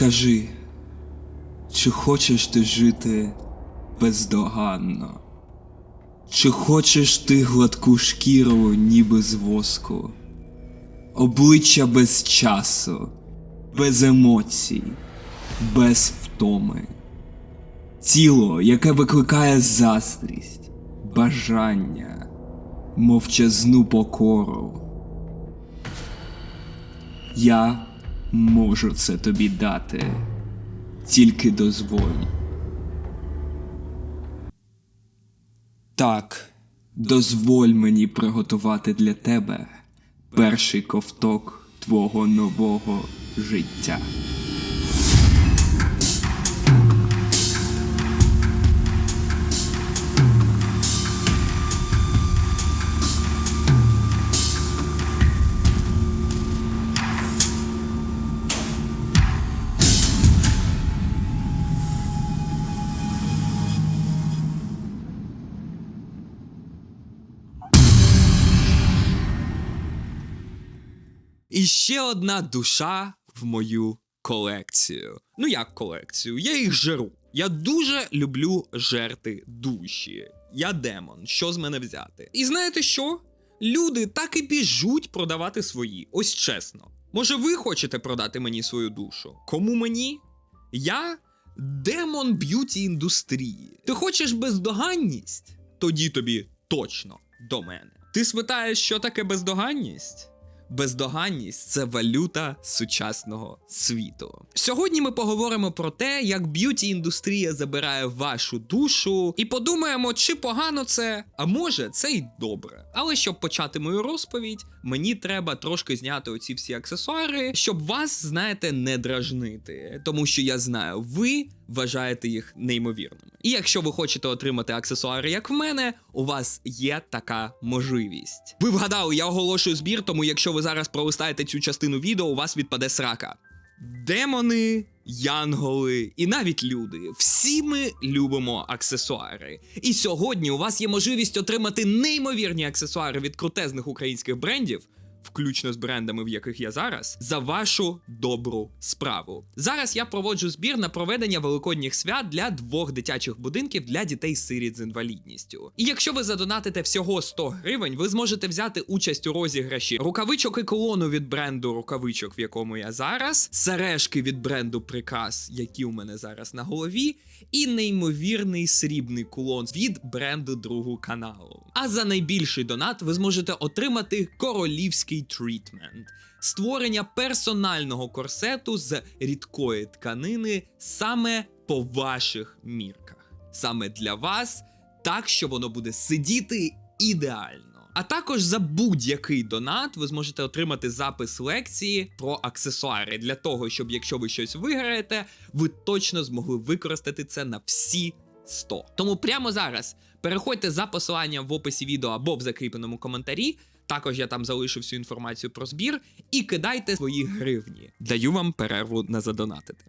Скажи, чи хочеш ти жити бездоганно? Чи хочеш ти гладку шкіру, ніби з воску? Обличчя без часу, без емоцій, без втоми. Тіло, яке викликає заздрість, бажання, мовчазну покору. Я можу це тобі дати, тільки дозволь. Так, дозволь мені приготувати для тебе перший ковток твого нового життя. І ще одна душа в мою колекцію. Ну як колекцію? Я їх жеру. Я дуже люблю жерти душі. Я демон, що з мене взяти? І знаєте що? Люди так і біжуть продавати свої. Ось чесно. Може, ви хочете продати мені свою душу? Кому мені? Я демон б'юті індустрії. Ти хочеш бездоганність? Тоді тобі точно до мене. Ти спитаєш, що таке бездоганність? Бездоганність це валюта сучасного світу. Сьогодні ми поговоримо про те, як б'юті індустрія забирає вашу душу, і подумаємо, чи погано це, а може це й добре. Але щоб почати мою розповідь, мені треба трошки зняти оці всі аксесуари, щоб вас, знаєте, не дражнити. Тому що я знаю, ви вважаєте їх неймовірними. І якщо ви хочете отримати аксесуари, як в мене, у вас є така можливість. Ви вгадали, я оголошую збір, тому якщо ви зараз пролистаєте цю частину відео, у вас відпаде срака. Демони, янголи і навіть люди. Всі ми любимо аксесуари. І сьогодні у вас є можливість отримати неймовірні аксесуари від крутезних українських брендів. Включно з брендами, в яких я зараз, за вашу добру справу. Зараз я проводжу збір на проведення великодніх свят для двох дитячих будинків для дітей сиріт з інвалідністю. І якщо ви задонатите всього 100 гривень, ви зможете взяти участь у розіграші рукавичок і колону від бренду рукавичок, в якому я зараз, сережки від бренду Приказ, які у мене зараз на голові, і неймовірний срібний кулон від бренду другу каналу. А за найбільший донат ви зможете отримати королівський трітмент. Створення персонального корсету з рідкої тканини саме по ваших мірках. Саме для вас, так що воно буде сидіти ідеально. А також за будь-який донат ви зможете отримати запис лекції про аксесуари для того, щоб якщо ви щось виграєте, ви точно змогли використати це на всі 100. Тому прямо зараз переходьте за посиланням в описі відео або в закріпленому коментарі. Також я там залишу всю інформацію про збір і кидайте свої гривні. Даю вам перерву на задонатити.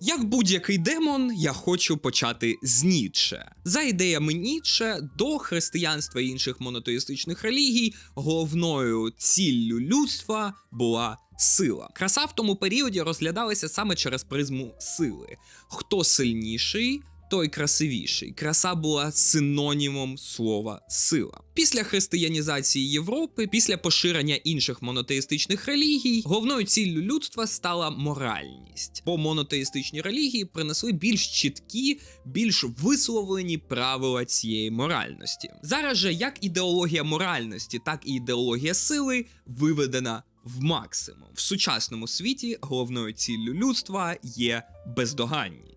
Як будь-який демон, я хочу почати з Ніцше. За ідеями Ніцше, до християнства і інших монотеїстичних релігій головною ціллю людства була сила. Краса в тому періоді розглядалася саме через призму сили. Хто сильніший, той красивіший. Краса була синонімом слова сила. Після християнізації Європи, після поширення інших монотеїстичних релігій, головною ціллю людства стала моральність, бо монотеїстичні релігії принесли більш чіткі, більш висловлені правила цієї моральності. Зараз же як ідеологія моральності, так і ідеологія сили виведена в максимум. В сучасному світі головною ціллю людства є бездоганність.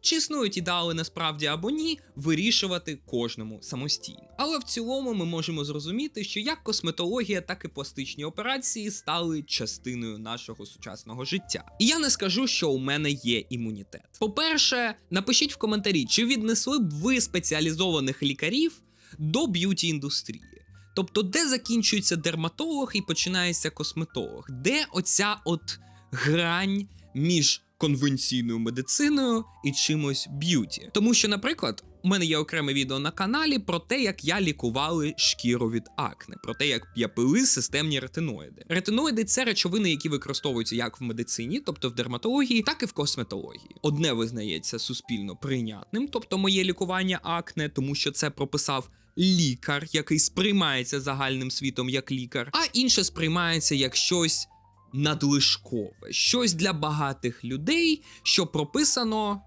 Чи існують ідеали насправді або ні, вирішувати кожному самостійно. Але в цілому ми можемо зрозуміти, що як косметологія, так і пластичні операції стали частиною нашого сучасного життя. І я не скажу, що у мене є імунітет. По-перше, напишіть в коментарі, чи віднесли б ви спеціалізованих лікарів до б'юті індустрії. Тобто, де закінчується дерматолог і починається косметолог? Де оця от грань між конвенційною медициною і чимось б'юті? Тому що, наприклад, у мене є окреме відео на каналі про те, як я лікували шкіру від акне, про те, як я пили системні ретиноїди. Ретиноїди це речовини, які використовуються як в медицині, тобто в дерматології, так і в косметології. Одне визнається суспільно прийнятним, тобто моє лікування акне, тому що це прописав. Лікар, який сприймається загальним світом як лікар, а інше сприймається як щось надлишкове, щось для багатих людей, що прописано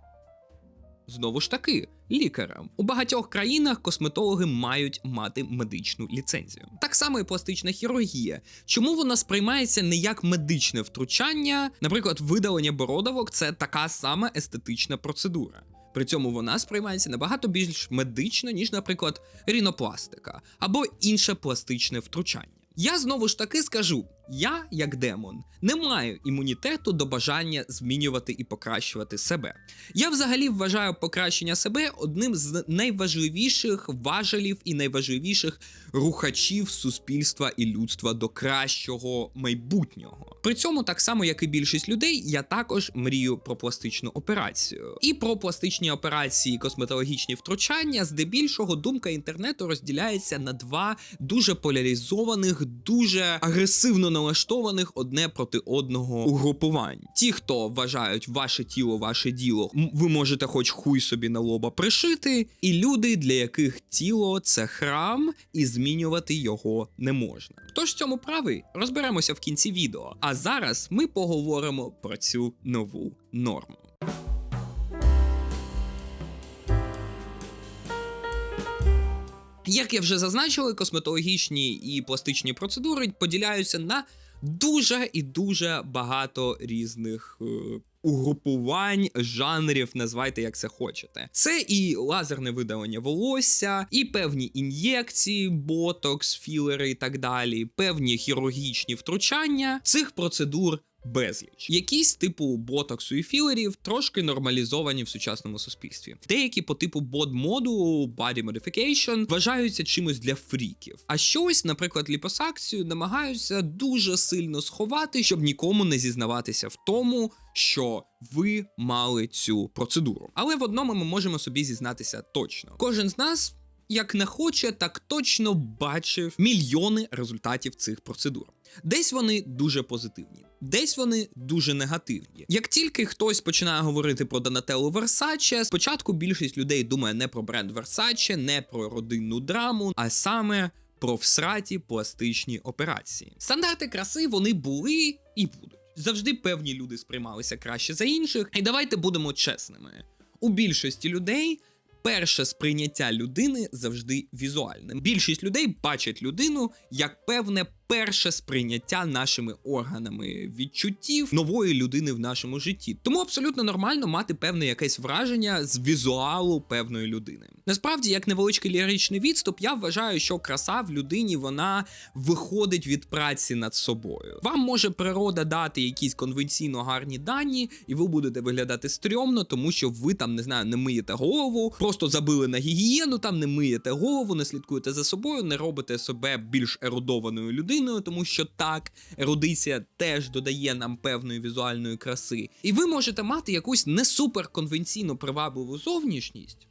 знову ж таки лікарем. У багатьох країнах косметологи мають мати медичну ліцензію. Так само і пластична хірургія. Чому вона сприймається не як медичне втручання? Наприклад, видалення бородавок це така сама естетична процедура. При цьому вона сприймається набагато більш медично, ніж, наприклад, рінопластика або інше пластичне втручання. Я знову ж таки скажу: я, як демон, не маю імунітету до бажання змінювати і покращувати себе. Я взагалі вважаю покращення себе одним з найважливіших важелів і найважливіших рухачів суспільства і людства до кращого майбутнього. При цьому, так само як і більшість людей, я також мрію про пластичну операцію. І про пластичні операції, і косметологічні втручання, здебільшого думка інтернету розділяється на два дуже поляризованих, дуже агресивно налаштованих одне проти одного угрупувань. Ті, хто вважають ваше тіло, ваше діло, ви можете хоч хуй собі на лоба пришити, і люди, для яких тіло це храм, і змінювати його не можна. Хто ж цьому правий? Розберемося в кінці відео. А зараз ми поговоримо про цю нову норму. Як я вже зазначили, косметологічні і пластичні процедури поділяються на дуже і дуже багато різних. е, Угрупувань, жанрів, назвайте як це хочете. Це і лазерне видалення волосся, і певні ін'єкції, ботокс, філери і так далі, певні хірургічні втручання. Цих процедур безліч. Якісь типу ботоксу і філерів трошки нормалізовані в сучасному суспільстві. Деякі по типу bod-моду, body modification, вважаються чимось для фріків. А щось, наприклад, ліпосакцію намагаються дуже сильно сховати, щоб нікому не зізнаватися в тому, що ви мали цю процедуру. Але в одному ми можемо собі зізнатися точно. Кожен з нас. Як не хоче, так точно бачив мільйони результатів цих процедур. Десь вони дуже позитивні, десь вони дуже негативні. Як тільки хтось починає говорити про Донателло Версаче, спочатку більшість людей думає не про бренд Версаче, не про родинну драму, а саме про всраті пластичні операції. Стандарти краси вони були і будуть. Завжди певні люди сприймалися краще за інших. І давайте будемо чесними. У більшості людей перше сприйняття людини завжди візуальне. Більшість людей бачать людину як певне перше сприйняття нашими органами відчуттів нової людини в нашому житті. Тому абсолютно нормально мати певне якесь враження з візуалу певної людини. Насправді, як невеличкий ліричний відступ, я вважаю, що краса в людині вона виходить від праці над собою. Вам може природа дати якісь конвенційно гарні дані, і ви будете виглядати стрьомно, тому що ви там не знаю, не миєте голову, просто забили на гігієну, там не миєте голову, не слідкуєте за собою, не робите себе більш ерудованою людиною, тому що так, ерудиція теж додає нам певної візуальної краси. І ви можете мати якусь не супер конвенційно привабливу зовнішність.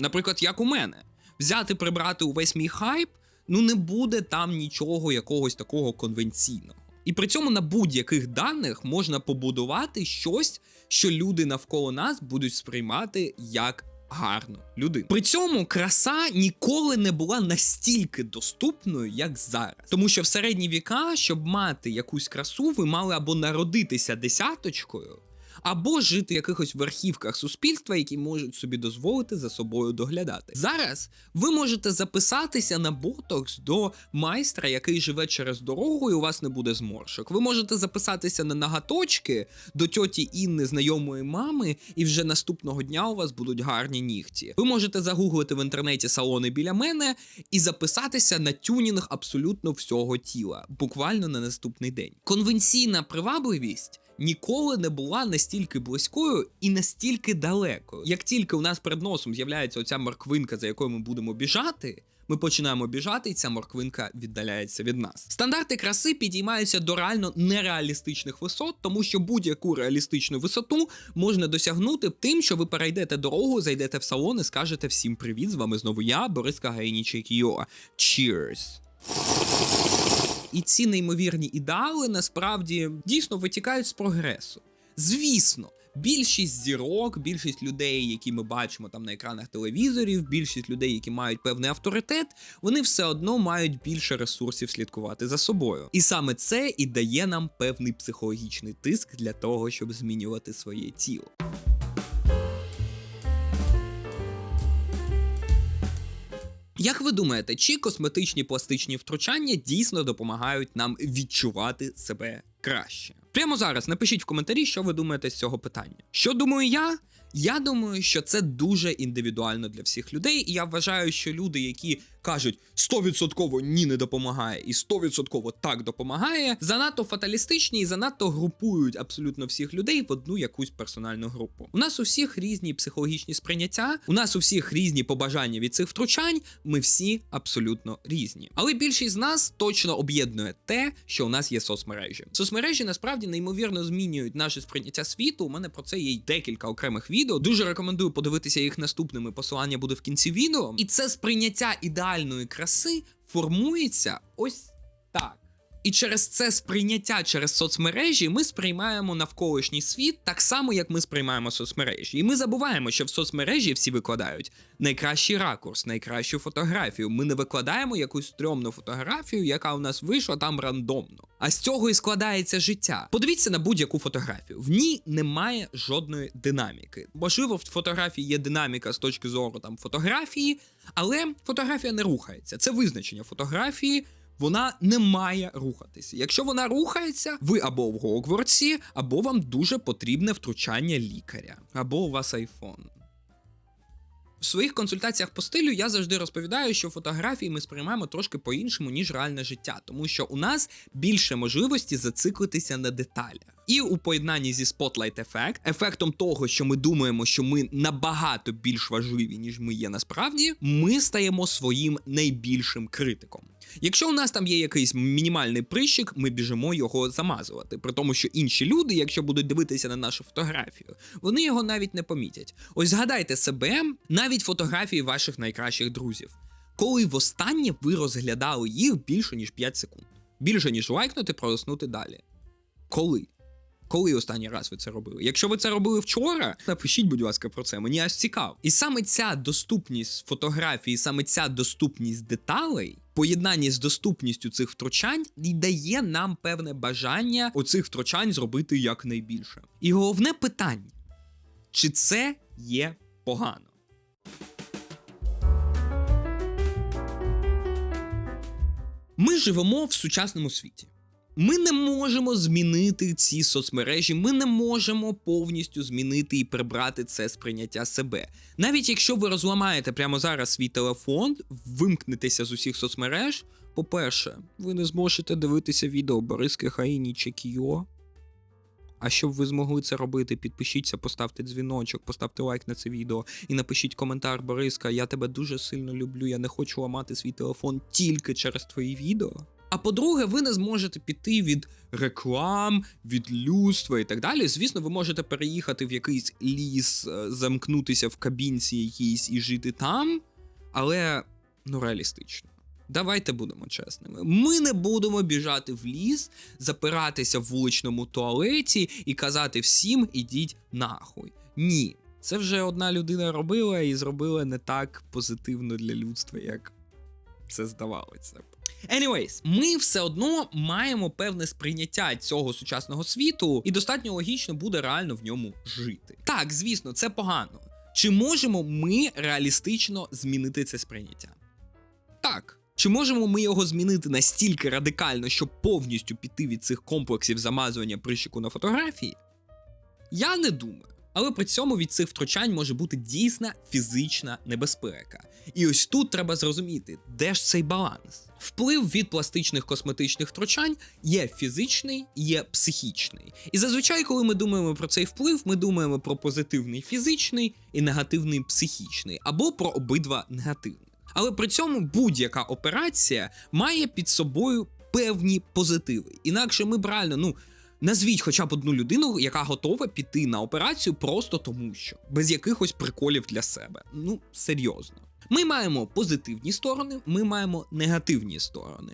Наприклад, як у мене, взяти прибрати увесь мій хайп, ну не буде там нічого якогось такого конвенційного. І при цьому на будь-яких даних можна побудувати щось, що люди навколо нас будуть сприймати як гарну людину. При цьому краса ніколи не була настільки доступною, як зараз. Тому що в середні віка, щоб мати якусь красу, ви мали або народитися десяточкою, або жити в якихось верхівках суспільства, які можуть собі дозволити за собою доглядати. Зараз ви можете записатися на ботокс до майстра, який живе через дорогу, і у вас не буде зморшок. Ви можете записатися на нагаточки до тьоті Інни, знайомої мами, і вже наступного дня у вас будуть гарні нігті. Ви можете загуглити в інтернеті салони біля мене і записатися на тюнінг абсолютно всього тіла, буквально на наступний день. Конвенційна привабливість ніколи не була настільки близькою і настільки далекою. Як тільки у нас перед носом з'являється оця морквинка, за якою ми будемо біжати. Ми починаємо біжати, і ця морквинка віддаляється від нас. Стандарти краси підіймаються до реально нереалістичних висот, тому що будь-яку реалістичну висоту можна досягнути тим, що ви перейдете дорогу, зайдете в салон і скажете всім привіт. З вами знову я, Борис Кагаїнічий Кіо. Cheers! І ці неймовірні ідеали насправді дійсно витікають з прогресу. Звісно, більшість зірок, більшість людей, які ми бачимо там на екранах телевізорів, більшість людей, які мають певний авторитет, вони все одно мають більше ресурсів слідкувати за собою. І саме це і дає нам певний психологічний тиск для того, щоб змінювати своє тіло. Як ви думаєте, чи косметичні пластичні втручання дійсно допомагають нам відчувати себе краще? Прямо зараз напишіть в коментарі, що ви думаєте з цього питання. Що думаю я? Я думаю, що це дуже індивідуально для всіх людей, і я вважаю, що люди, які кажуть 100% ні не допомагає і 100% так допомагає, занадто фаталістичні і занадто групують абсолютно всіх людей в одну якусь персональну групу. У нас у всіх різні психологічні сприйняття, у нас у всіх різні побажання від цих втручань. Ми всі абсолютно різні. Але більшість з нас точно об'єднує те, що у нас є соцмережі. Соцмережі насправді неймовірно змінюють наше сприйняття світу. У мене про це є декілька окремих відео. Дуже рекомендую подивитися їх наступними. Посилання буде в кінці відео. І це сприйняття ідеальної краси формується ось так. І через це сприйняття через соцмережі ми сприймаємо навколишній світ так само, як ми сприймаємо соцмережі. І ми забуваємо, що в соцмережі всі викладають найкращий ракурс, найкращу фотографію. Ми не викладаємо якусь стрьомну фотографію, яка у нас вийшла там рандомно. А з цього і складається життя. Подивіться на будь-яку фотографію. В ній немає жодної динаміки. Можливо, в фотографії є динаміка з точки зору там фотографії, але фотографія не рухається. Це визначення фотографії. Вона не має рухатися. Якщо вона рухається, ви або в Гогвартсі, або вам дуже потрібне втручання лікаря, або у вас айфон. В своїх консультаціях по стилю я завжди розповідаю, що фотографії ми сприймаємо трошки по-іншому, ніж реальне життя, тому що у нас більше можливості зациклитися на деталях. І у поєднанні зі Spotlight ефект, ефектом того, що ми думаємо, що ми набагато більш важливі, ніж ми є насправді, ми стаємо своїм найбільшим критиком. Якщо у нас там є якийсь мінімальний прищик, ми біжимо його замазувати. При тому, що інші люди, якщо будуть дивитися на нашу фотографію, вони його навіть не помітять. Ось згадайте себе, навіть фотографії ваших найкращих друзів. Коли востаннє ви розглядали їх більше ніж 5 секунд, більше ніж лайкнути, пролиснути далі. Коли? Коли останній раз ви це робили? Якщо ви це робили вчора, напишіть, будь ласка, про це. Мені аж цікаво. І саме ця доступність фотографії, саме ця доступність деталей, поєднанні з доступністю цих втручань, і дає нам певне бажання оцих втручань зробити якнайбільше. І головне питання: чи це є погано? Ми живемо в сучасному світі. Ми не можемо змінити ці соцмережі, ми не можемо повністю змінити і прибрати це сприйняття себе. Навіть якщо ви розламаєте прямо зараз свій телефон, вимкнетеся з усіх соцмереж. По-перше, ви не зможете дивитися відео Бориски Хаїні чи Кіо. А щоб ви змогли це робити, підпишіться, поставте дзвіночок, поставте лайк на це відео і напишіть коментар Бориска. Я тебе дуже сильно люблю. Я не хочу ламати свій телефон тільки через твої відео. А по-друге, ви не зможете піти від реклам, від людства і так далі. Звісно, ви можете переїхати в якийсь ліс, е, замкнутися в кабінці якійсь і жити там, але ну реалістично. Давайте будемо чесними. Ми не будемо біжати в ліс, запиратися в вуличному туалеті і казати всім ідіть нахуй. Ні. Це вже одна людина робила і зробила не так позитивно для людства, як це здавалося. Anyways, ми все одно маємо певне сприйняття цього сучасного світу, і достатньо логічно буде реально в ньому жити. Так, звісно, це погано. Чи можемо ми реалістично змінити це сприйняття? Так. Чи можемо ми його змінити настільки радикально, щоб повністю піти від цих комплексів замазування прищику на фотографії? Я не думаю. Але при цьому від цих втручань може бути дійсна фізична небезпека. І ось тут треба зрозуміти, де ж цей баланс. Вплив від пластичних косметичних втручань є фізичний, є психічний. І зазвичай, коли ми думаємо про цей вплив, ми думаємо про позитивний фізичний і негативний психічний, або про обидва негативні. Але при цьому будь-яка операція має під собою певні позитиви. Інакше ми б реально, ну. Назвіть хоча б одну людину, яка готова піти на операцію просто тому, що без якихось приколів для себе. Ну, серйозно. Ми маємо позитивні сторони, ми маємо негативні сторони.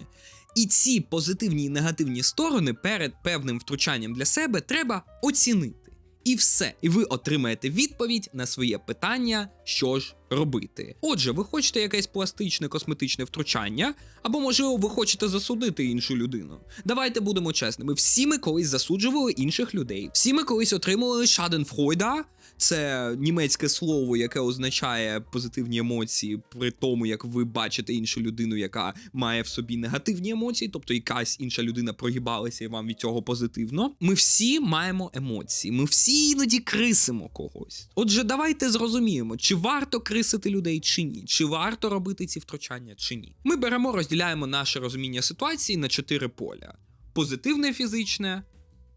І ці позитивні і негативні сторони перед певним втручанням для себе треба оцінити. І все, і ви отримаєте відповідь на своє питання, що ж робити. Отже, ви хочете якесь пластичне косметичне втручання, або можливо ви хочете засудити іншу людину. Давайте будемо чесними. Всі ми колись засуджували інших людей. Всі ми колись отримували Schadenfreude, це німецьке слово, яке означає позитивні емоції, при тому, як ви бачите іншу людину, яка має в собі негативні емоції, тобто якась інша людина прогибалася і вам від цього позитивно. Ми всі маємо емоції, ми всі іноді крисимо когось. Отже, давайте зрозуміємо, чи варто крисити людей чи ні, чи варто робити ці втручання чи ні. Ми беремо, розділяємо наше розуміння ситуації на чотири поля: позитивне фізичне,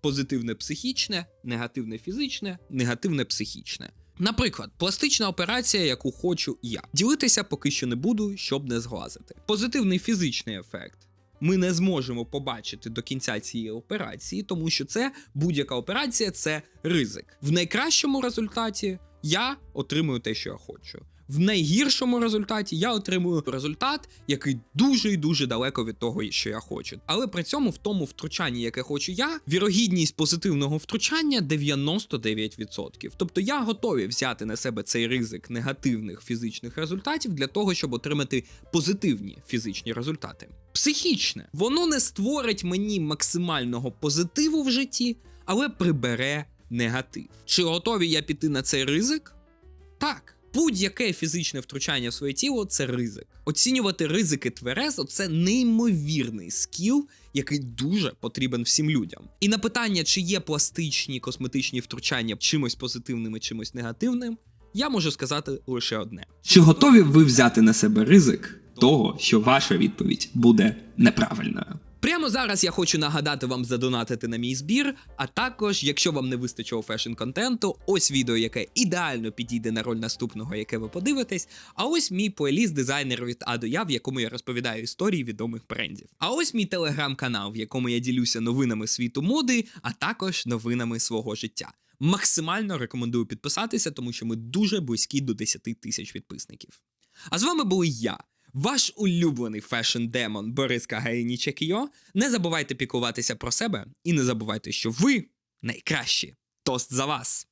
позитивне психічне, негативне фізичне, негативне психічне. Наприклад, пластична операція, яку хочу я. Ділитися поки що не буду, щоб не зглазити. Позитивний фізичний ефект. Ми не зможемо побачити до кінця цієї операції, тому що це будь-яка операція це ризик. В найкращому результаті я отримую те, що я хочу. В найгіршому результаті я отримую результат, який дуже і дуже далеко від того, що я хочу. Але при цьому в тому втручанні, яке хочу я, вірогідність позитивного втручання 99%. Тобто я готовий взяти на себе цей ризик негативних фізичних результатів для того, щоб отримати позитивні фізичні результати. Психічне, воно не створить мені максимального позитиву в житті, але прибере негатив. Чи готові я піти на цей ризик? Так. Будь-яке фізичне втручання в своє тіло це ризик. Оцінювати ризики тверезо це неймовірний скіл, який дуже потрібен всім людям. І на питання, чи є пластичні косметичні втручання чимось позитивним і чимось негативним, я можу сказати лише одне: Чи готові ви взяти на себе ризик того, що ваша відповідь буде неправильною? Прямо зараз я хочу нагадати вам задонатити на мій збір. А також, якщо вам не вистачило фешн контенту, ось відео, яке ідеально підійде на роль наступного, яке ви подивитесь. А ось мій плейліст дизайнер від А до Я, в якому я розповідаю історії відомих брендів. А ось мій телеграм-канал, в якому я ділюся новинами світу моди, а також новинами свого життя. Максимально рекомендую підписатися, тому що ми дуже близькі до 10 тисяч підписників. А з вами був я, ваш улюблений фешн-демон Борис Кагаїніч Не забувайте піклуватися про себе і не забувайте, що ви найкращі. Тост за вас!